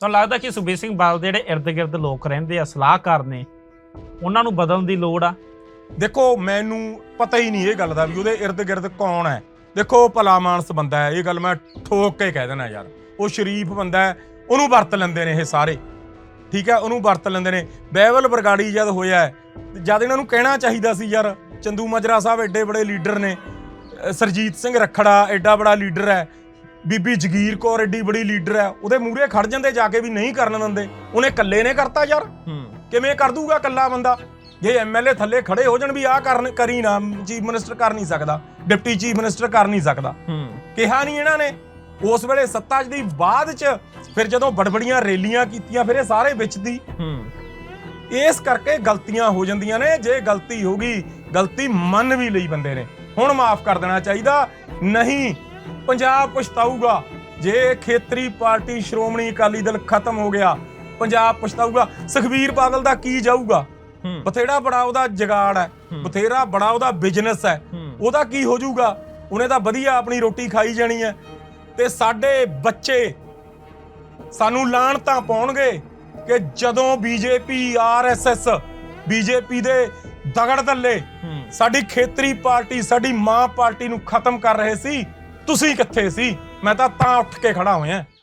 ਤੁਹਾਨੂੰ ਲੱਗਦਾ ਕਿ ਸੁਖਬੀਰ ਸਿੰਘ ਬਾਦਲ ਦੇ ਜਿਹੜੇ ਇਰਦ-ਗਿਰਦ ਲੋਕ ਰਹਿੰਦੇ ਆ ਸਲਾਹਕਾਰ ਨੇ ਉਹਨਾਂ ਨੂੰ ਬਦਲਣ ਦੀ ਲੋੜ ਆ? ਦੇਖੋ ਮੈਨੂੰ ਪਤਾ ਹੀ ਨਹੀਂ ਇਹ ਗੱਲ ਦਾ ਵੀ ਉਹਦੇ ਇਰਦ ਗਿਰਦ ਕੌਣ ਹੈ। ਦੇਖੋ ਉਹ ਭਲਾ ਮਾਨਸ ਬੰਦਾ ਹੈ ਇਹ ਗੱਲ ਮੈਂ ਠੋਕ ਕੇ ਕਹਿ ਦੇਣਾ ਯਾਰ। ਉਹ ਸ਼ਰੀਫ ਬੰਦਾ ਹੈ ਉਹਨੂੰ ਵਰਤ ਲੈਂਦੇ ਨੇ ਇਹ ਸਾਰੇ। ਠੀਕ ਹੈ ਉਹਨੂੰ ਵਰਤ ਲੈਂਦੇ ਨੇ। ਬਹਿਬਲ ਬਰਗਾੜੀ ਜਦ ਹੋਇਆ ਹੈ, ਜਦ ਇਹਨਾਂ ਨੂੰ ਕਹਿਣਾ ਚਾਹੀਦਾ ਸੀ ਯਾਰ ਚੰਦੂ ਮਜਰਾ ਸਾਹਿਬ ਐਡੇ ਬੜੇ ਲੀਡਰ ਨੇ ਅਹ ਸਰਜੀਤ ਸਿੰਘ ਰੱਖੜਾ ਐਡਾ ਬੜਾ ਲੀਡਰ ਹੈ ਬੀਬੀ ਜਗੀਰ ਕੌਰ ਐਡੀ ਬੜੀ ਲੀਡਰ ਹੈ ਉਹਦੇ ਮੂਹਰੇ ਖੜ ਜਾਂਦੇ ਜਾ ਕੇ ਵੀ ਨਹੀਂ ਕਰਨ ਦਿੰਦੇ। ਉਹਨੇ ਇਕੱਲੇ ਨੇ ਕਰਤਾ ਯਾਰ। ਕਿਵੇਂ ਕਰ ਦੂਗਾ ਇਕੱਲਾ ਬੰਦਾ? ਜੇ ਐਮਐਲਏ ਥੱਲੇ ਖੜੇ ਹੋ ਜਾਣ ਵੀ ਆਹ ਕਰਨ ਕਰੀ ਨਾ ਚੀਫ ਮਿਨਿਸਟਰ ਕਰ ਨਹੀਂ ਸਕਦਾ ਡਿਪਟੀ ਚੀਫ ਮਿਨਿਸਟਰ ਕਰ ਨਹੀਂ ਸਕਦਾ। ਕਿਹਾ ਨਹੀਂ ਇਹਨਾਂ ਨੇ। ਉਸ ਵੇਲੇ ਸੱਤਾ ਦੀ ਬਾਅਦ ਚ ਫਿਰ ਜਦੋਂ ਬੜਬੜੀਆਂ ਰੈਲੀਆਂ ਕੀਤੀਆਂ ਫਿਰ ਇਹ ਸਾਰੇ ਵਿੱਚ ਦੀ। ਇਸ ਕਰਕੇ ਗਲਤੀਆਂ ਹੋ ਜਾਂਦੀਆਂ ਨੇ। ਜੇ ਗਲਤੀ ਹੋ ਗਈ ਗਲਤੀ ਮੰਨ ਵੀ ਲਈ ਬੰਦੇ ਨੇ। ਹੁਣ ਮਾਫ ਕਰ ਦੇਣਾ ਚਾਹੀਦਾ। ਨਹੀਂ ਪੰਜਾਬ ਪਛਤਾਊਗਾ। ਜੇ ਖੇਤਰੀ ਪਾਰਟੀ ਸ਼੍ਰੋਮਣੀ ਅਕਾਲੀ ਦਲ ਖਤਮ ਹੋ ਗਿਆ ਪੰਜਾਬ ਪਛਤਾਊਗਾ। ਸੁਖਬੀਰ ਬਾਦਲ ਦਾ ਕੀ ਜਾਊਗਾ? ਹੂੰ। ਬਥੇਰਾ ਬੜਾ ਉਹਦਾ ਜਗਾੜ ਹੈ ਬਥੇਰਾ ਬੜਾ ਉਹਦਾ ਬਿਜ਼ਨਸ ਹੈ। ਉਹਦਾ ਕੀ ਹੋ ਜਾਊਗਾ? ਉਹਨੇ ਤਾਂ ਵਧੀਆ ਆਪਣੀ ਰੋਟੀ ਖਾਈ ਜਾਣੀ ਹੈ। ਤੇ ਸਾਡੇ ਬੱਚੇ ਸਾਨੂੰ ਲਾਹਣਤਾਂ ਪਾਉਣਗੇ ਕਿ ਜਦੋਂ ਬੀਜੇਪੀ ਆਰਐਸਐਸ ਬੀਜੇਪੀ ਦੇ ਦਗੜ ਦੱਲੇ ਸਾਡੀ ਖੇਤਰੀ ਪਾਰਟੀ ਸਾਡੀ ਮਾਂ ਪਾਰਟੀ ਨੂੰ ਖਤਮ ਕਰ ਰਹੇ ਸੀ ਤੁਸੀਂ ਕਿੱਥੇ ਸੀ? ਮੈਂ ਤਾਂ ਤਾਂ ਉੱਠ ਕੇ ਖੜਾ ਹੋਇਆ।